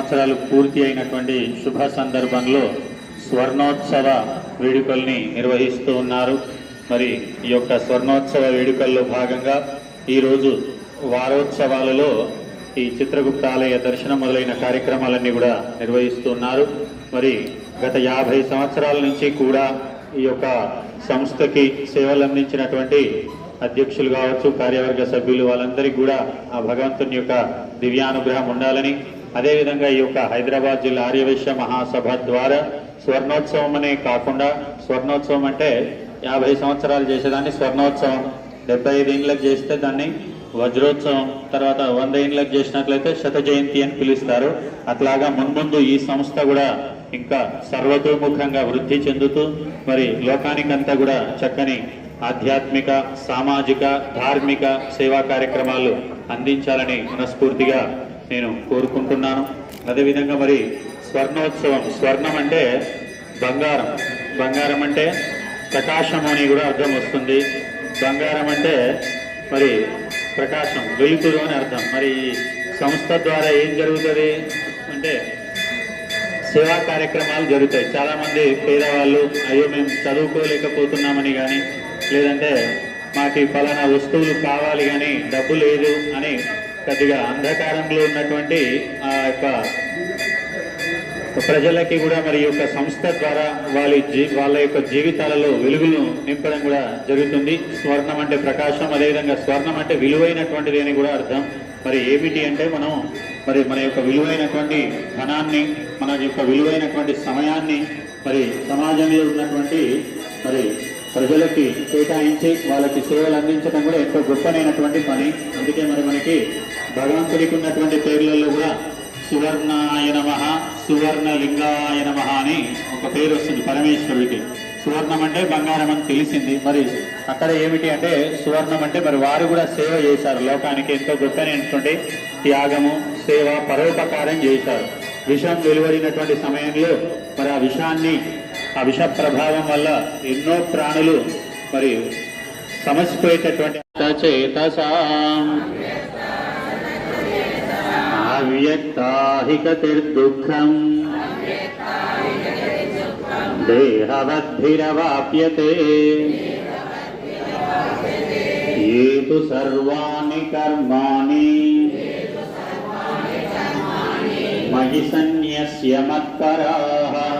సంవత్సరాలు పూర్తి అయినటువంటి శుభ సందర్భంలో స్వర్ణోత్సవ వేడుకల్ని నిర్వహిస్తూ ఉన్నారు. మరి ఈ యొక్క స్వర్ణోత్సవ వేడుకల్లో భాగంగా ఈరోజు వారోత్సవాలలో ఈ చిత్రగుప్త ఆలయ దర్శనం మొదలైన కార్యక్రమాలన్నీ కూడా నిర్వహిస్తూ ఉన్నారు. మరి గత యాభై సంవత్సరాల నుంచి కూడా ఈ యొక్క సంస్థకి సేవలు అందించినటువంటి అధ్యక్షులు కావచ్చు కార్యవర్గ సభ్యులు వాళ్ళందరికీ కూడా ఆ భగవంతుని యొక్క దివ్యానుగ్రహం ఉండాలని అదేవిధంగా ఈ యొక్క హైదరాబాద్ జిల్లా ఆర్యవైశ్య మహాసభ ద్వారా స్వర్ణోత్సవం అనే కాకుండా స్వర్ణోత్సవం అంటే యాభై సంవత్సరాలు చేసేదాన్ని స్వర్ణోత్సవం. డెబ్బై ఐదు ఏళ్ళకి చేస్తే దాన్ని వజ్రోత్సవం తర్వాత వంద ఏళ్ళకి చేసినట్లయితే శత జయంతి అని పిలుస్తారు. అట్లాగా మున్ముందు ఈ సంస్థ కూడా ఇంకా సర్వతోముఖంగా వృద్ధి చెందుతూ మరి లోకానికంతా కూడా చక్కని ఆధ్యాత్మిక సామాజిక ధార్మిక సేవా కార్యక్రమాలు అందించాలని మనస్ఫూర్తిగా నేను కోరుకుంటున్నాను. అదేవిధంగా మరి స్వర్ణోత్సవం స్వర్ణం అంటే బంగారం. బంగారం అంటే ప్రకాశం అని కూడా అర్థం వస్తుంది. బంగారం అంటే మరి ప్రకాశం వెలుతురు అని అర్థం. మరి సంస్థ ద్వారా ఏం జరుగుతుంది అంటే సేవా కార్యక్రమాలు జరుగుతాయి. చాలామంది పేదవాళ్ళు అయ్యో మేము చదువుకోలేకపోతున్నామని కానీ లేదంటే మాకు ఫలానా వస్తువులు కావాలి కానీ డబ్బు లేదు అని కొద్దిగా అంధకారంలో ఉన్నటువంటి ఆ యొక్క ప్రజలకి కూడా మరి యొక్క సంస్థ ద్వారా వాళ్ళ జీ వాళ్ళ యొక్క జీవితాలలో వెలుగును నింపడం కూడా జరుగుతుంది. స్వర్ణం అంటే ప్రకాశం అదేవిధంగా స్వర్ణం అంటే విలువైనటువంటిది అని కూడా అర్థం. మరి ఏమిటి అంటే మనం మరి మన యొక్క విలువైనటువంటి ధనాన్ని మన యొక్క విలువైనటువంటి సమయాన్ని మరి సమాజంలో ఉన్నటువంటి మరి ప్రజలకి కేటాయించి వాళ్ళకి సేవలు అందించడం కూడా ఎంతో గొప్పనైనటువంటి పని. అందుకే మరి మనకి భగవంతుడికి ఉన్నటువంటి పేర్లలో కూడా సువర్ణాయ నమ సువర్ణ లింగాయ నమ అని ఒక పేరు వస్తుంది పరమేశ్వరుడికి. సువర్ణం అంటే బంగారం అని తెలిసింది. మరి అక్కడ ఏమిటి అంటే సువర్ణం అంటే మరి వారు కూడా సేవ చేశారు. లోకానికి ఎంతో గొప్పనైనటువంటి త్యాగము సేవ పరోపకారం చేశారు. విషం వెలువడినటువంటి సమయంలో మరి ఆ విషాన్ని ఆ విష ప్రభావం వల్ల ఎన్నో ప్రాణులు మరి సమసిపోయేటటువంటి అవ్యక్తాహికతిర్దుఃఖం. దేహవద్భిరవాప్యతే. ఏ తు సర్వాణి కర్మాణి. మయి సన్యస్య మత్పరాః.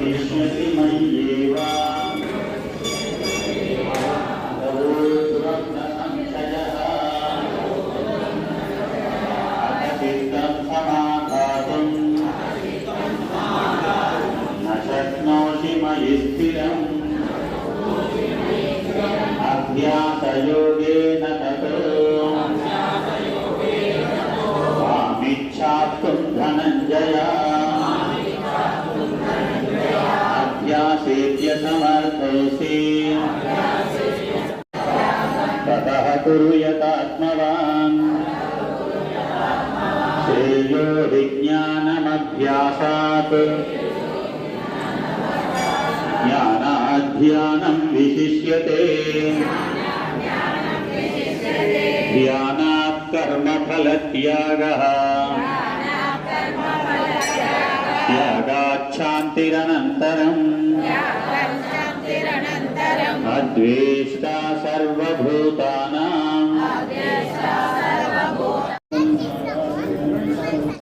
तिष्ठति मय्येव दुरग्नसंशयः अतिष्ठं समाघातम् न शक्नोषि मयि स्थिरम् अभ्यासयोगेन ततो स्वामिच्छात्वं धनञ्जया समर्थोऽसि ततः कुरु यतात्मवान् श्रेयो विज्ञानमभ्यासात् ज्ञानाध्यानं विशिष्यते ध्यानात् कर्मफलत्यागः त्यागाच्छान्तिरनन्तरम् अद्वेष्टा सर्वभूतानां